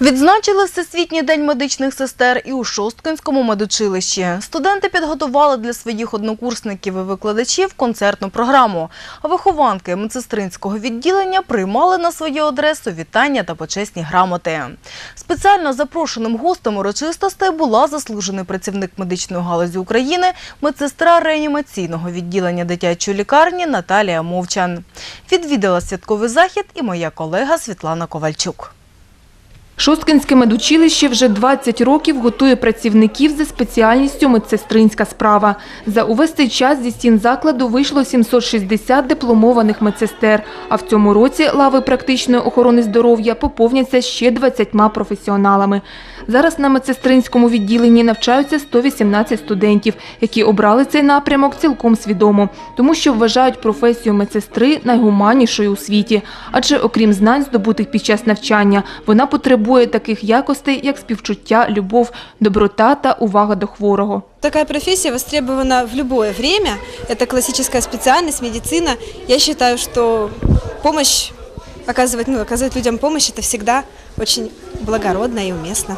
Відзначили Всесвітній день медичних сестер і у Шосткинському медучилищі. Студенти підготували для своїх однокурсників і викладачів концертну програму. Вихованки медсестринського відділення приймали на свою адресу вітання та почесні грамоти. Спеціально запрошеним гостем урочистостей була заслужений працівник медичної галузі України, медсестра реанімаційного відділення дитячої лікарні Наталія Мовчан. Відвідала святковий захід і моя колега Світлана Ковальчук. Шосткинське медучилище вже 20 років готує працівників за спеціальністю медсестринська справа. За увесь цей час зі стін закладу вийшло 760 дипломованих медсестер, а в цьому році лави практичної охорони здоров'я поповняться ще 20 професіоналами. Зараз на медсестринському відділенні навчаються 118 студентів, які обрали цей напрямок цілком свідомо, тому що вважають професію медсестри найгуманнішою у світі. Адже окрім знань, здобутих під час навчання, вона потребує таких якостей, як співчуття, любов, доброта та увага до хворого. Такая профессия востребована в любое время. Это классическая специальность, медицина. Я считаю, что помощь оказывать, ну, оказывать людям помощь это всегда очень благородно и уместно.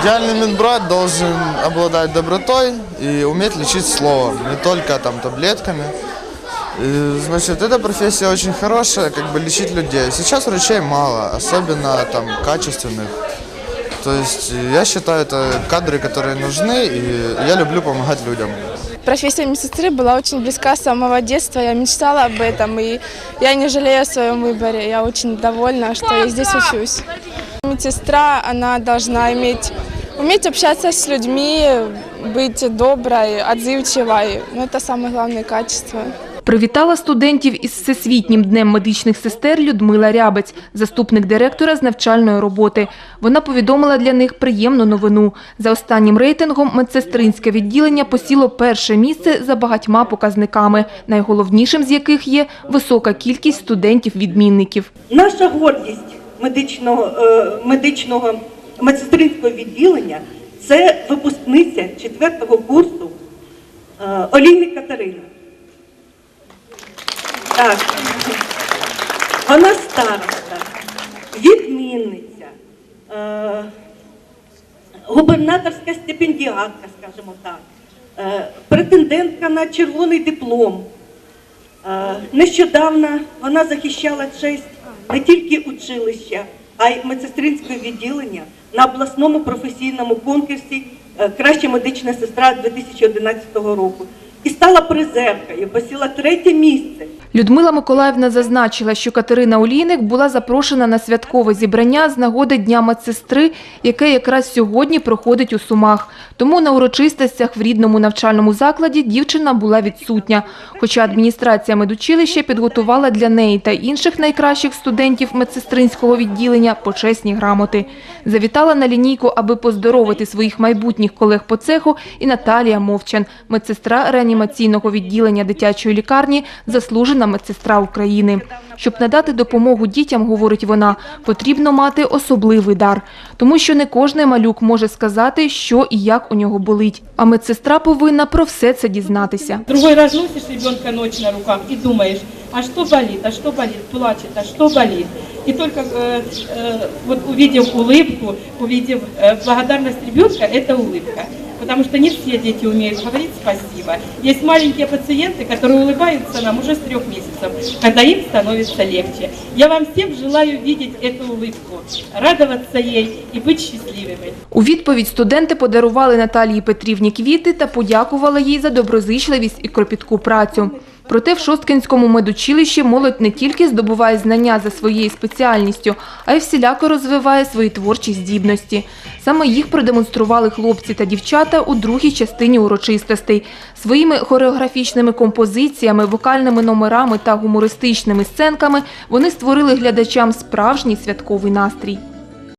Идеальный медбрат должен обладать добротой и уметь лечить словом, не только там таблетками. Значит, эта профессия очень хорошая, как бы лечить людей. Сейчас врачей мало, особенно там качественных. То есть я считаю, это кадры, которые нужны, и я люблю помогать людям. Профессия медсестры была очень близка с самого детства. Я мечтала об этом, и я не жалею о своем выборе. Я очень довольна, что я здесь учусь. Медсестра, она должна иметь, уметь общаться с людьми, быть доброй, отзывчивой. Ну, это самое главное качество. Привітала студентів із Всесвітнім днем медичних сестер Людмила Рябець, заступник директора з навчальної роботи. Вона повідомила для них приємну новину. За останнім рейтингом медсестринське відділення посіло перше місце за багатьма показниками, найголовнішим з яких є висока кількість студентів-відмінників. Наша гордість медичного, е, медичного медсестринського відділення це випускниця четвертого курсу е, Олійник Катерина. Так. Вона староста, відмінниця, е, губернаторська стипендіатка, скажімо так, е, претендентка на червоний диплом. Е, Нещодавно вона захищала честь не тільки училища, а й медсестринського відділення на обласному професійному конкурсі е, Краща медична сестра 2011 року і стала призеркою, посіла третє місце. Людмила Миколаївна зазначила, що Катерина Олійник була запрошена на святкове зібрання з нагоди Дня медсестри, яке якраз сьогодні проходить у Сумах. Тому на урочистостях в рідному навчальному закладі дівчина була відсутня. Хоча адміністрація медучилища підготувала для неї та інших найкращих студентів медсестринського відділення почесні грамоти. Завітала на лінійку, аби поздоровити своїх майбутніх колег по цеху і Наталія Мовчан, медсестра реанімаційного відділення дитячої лікарні, заслужена медсестра України. Щоб надати допомогу дітям, говорить вона, потрібно мати особливий дар, тому що не кожний малюк може сказати, що і як у нього болить. А медсестра повинна про все це дізнатися. Другий раз носиш ребенка ночі на руках і думаєш, а що болить, а що болить, плаче, а що болит. И только э, э, вот увидев улыбку, увидев э, благодарность ребенка, это улыбка. Потому что не все дети умеют говорить спасибо. Есть маленькие пациенты, которые улыбаются нам уже с трех месяцев, когда им становится легче. Я вам всем желаю видеть эту улыбку, радоваться ей и быть счастливыми. У відповідь студенти подарували Наталії Петрівні квіти та подякували їй за доброзичливість і кропітку працю. Проте в Шосткинському медучилищі молодь не тільки здобуває знання за своєю спеціальністю, а й всіляко розвиває свої творчі здібності. Саме їх продемонстрували хлопці та дівчата у другій частині урочистостей. Своїми хореографічними композиціями, вокальними номерами та гумористичними сценками вони створили глядачам справжній святковий настрій.